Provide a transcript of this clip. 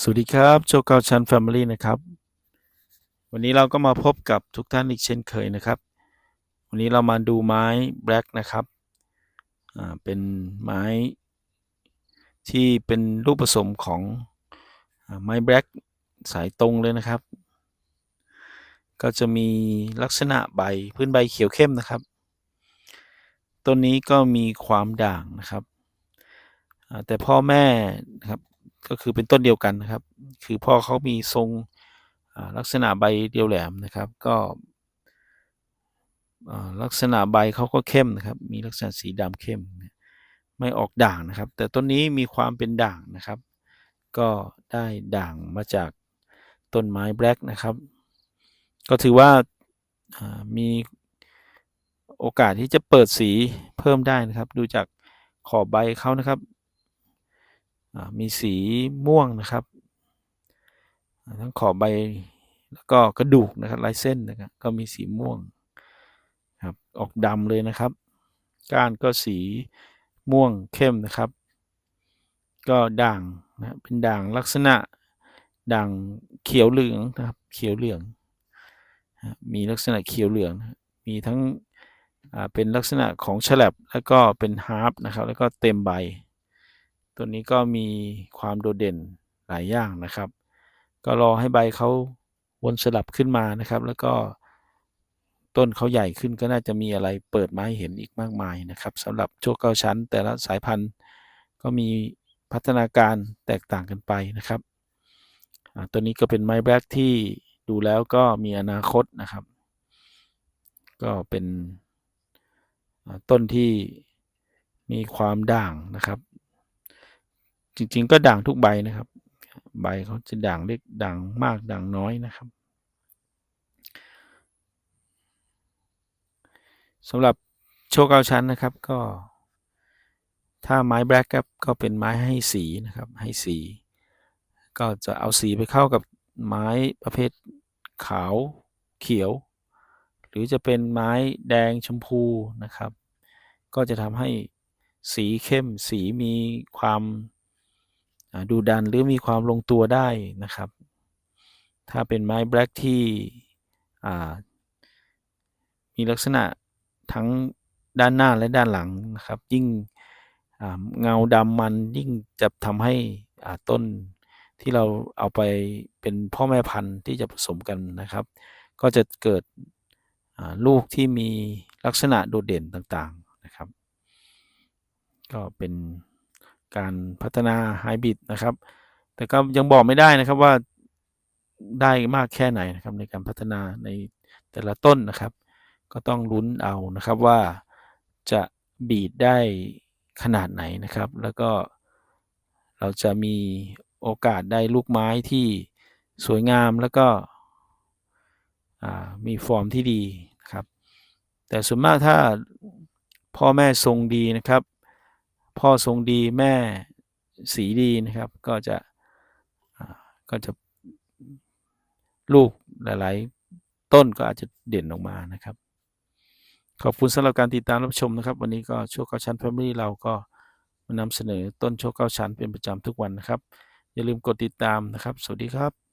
สวัสดีครับโจเกาชันแฟมิลี่นะครับ วันนี้เราก็มาพบกับทุกท่านอีกเช่นเคยนะครับ วันนี้เรามาดูไม้แบล็กนะครับเป็นไม้ที่เป็นรูปผสมของอไม้แบล็กสายตรงเลยนะครับ ก็จะมีลักษณะใบพื้นใบเขียวเข้มนะครับ ต้นนี้ก็มีความด่างนะครับแต่พ่อแม่นะครับ ก็คือเป็นต้นเดียวกันนะครับ คือพ่อเขามีทรงลักษณะใบเดียวแหลมนะครับ ก็ลักษณะใบเขาก็เข้มนะครับ มีลักษณะสีดำเข้ม ไม่ออกด่างนะครับ แต่ต้นนี้มีความเป็นด่างนะครับ ก็ได้ด่างมาจากต้นไม้แบล็กนะครับ ก็ถือว่ามีโอกาสที่จะเปิดสีเพิ่มได้นะครับ ดูจากขอบใบเขานะครับ มีสีม่วงนะครับ ทั้งขอบใบแล้วก็กระดูกนะครับลายเส้นนะครับก็มีสีม่วงครับออกดำเลยนะครับ ก้านก็สีม่วงเข้มนะครับ ก็ด่างนะเป็นด่างลักษณะด่างเขียวเหลืองนะครับ เขียวเหลืองมีลักษณะเขียวเหลือง มีทั้งเป็นลักษณะของฉลับแล้วก็เป็นฮาร์ปนะครับ แล้วก็เต็มใบ ตัวนี้ก็มีความโดดเด่นหลายอย่างนะครับ ก็รอให้ใบเขาวนสลับขึ้นมานะครับ แล้วก็ต้นเขาใหญ่ขึ้นก็น่าจะมีอะไรเปิดมาให้เห็นอีกมากมายนะครับสำหรับโชคเก้าชั้น แต่ละสายพันธุ์ก็มีพัฒนาการแตกต่างกันไปนะครับตัวนี้ก็เป็นไม้แบล็กที่ดูแล้วก็มีอนาคตนะครับ ก็เป็นต้นที่มีความด่างนะครับ จริง ๆ ก็ด่างทุกใบนะครับ ใบเขาจะด่างเล็กด่างมากด่างน้อยนะครับสำหรับโชคเก้าชั้นนะครับก็ถ้าไม้แบล็กครับก็เป็นไม้ให้สีนะครับให้สี ก็จะเอาสีไปเข้ากับไม้ประเภทขาวเขียว หรือจะเป็นไม้แดงชมพูนะครับ ก็จะทำให้สีเข้มสีมีความ ดูดันหรือมีความลงตัวได้นะครับ ถ้าเป็นไม้แบล็กที่มีลักษณะทั้งด้านหน้าและด้านหลังนะครับ ยิ่งเงาดำมันยิ่งจะทำให้ต้นที่เราเอาไปเป็นพ่อแม่พันธุ์ที่จะผสมกันนะครับ ก็จะเกิดลูกที่มีลักษณะโดดเด่นต่างๆนะครับ ก็เป็น การพัฒนาไฮบริดนะครับ แต่ก็ยังบอกไม่ได้นะครับว่าได้มากแค่ไหนนะครับในการพัฒนาในแต่ละต้นนะครับ ก็ต้องลุ้นเอานะครับว่าจะบีดได้ขนาดไหนนะครับ แล้วก็เราจะมีโอกาสได้ลูกไม้ที่สวยงามแล้วก็มีฟอร์มที่ดีนะครับ แต่ส่วนมากถ้าพ่อแม่ทรงดีนะครับ พ่อทรงดีแม่สีดีนะครับ ก็จะก็จะลูกหลาย ๆ ต้นก็อาจจะเด่นออกมานะครับ ขอบคุณสำหรับการติดตามรับชมนะครับ วันนี้ก็โชคเก้าชั้น Family เราก็มานำเสนอต้นโชคเก้าชั้นเป็นประจำทุกวันนะครับ อย่าลืมกดติดตามนะครับ สวัสดีครับ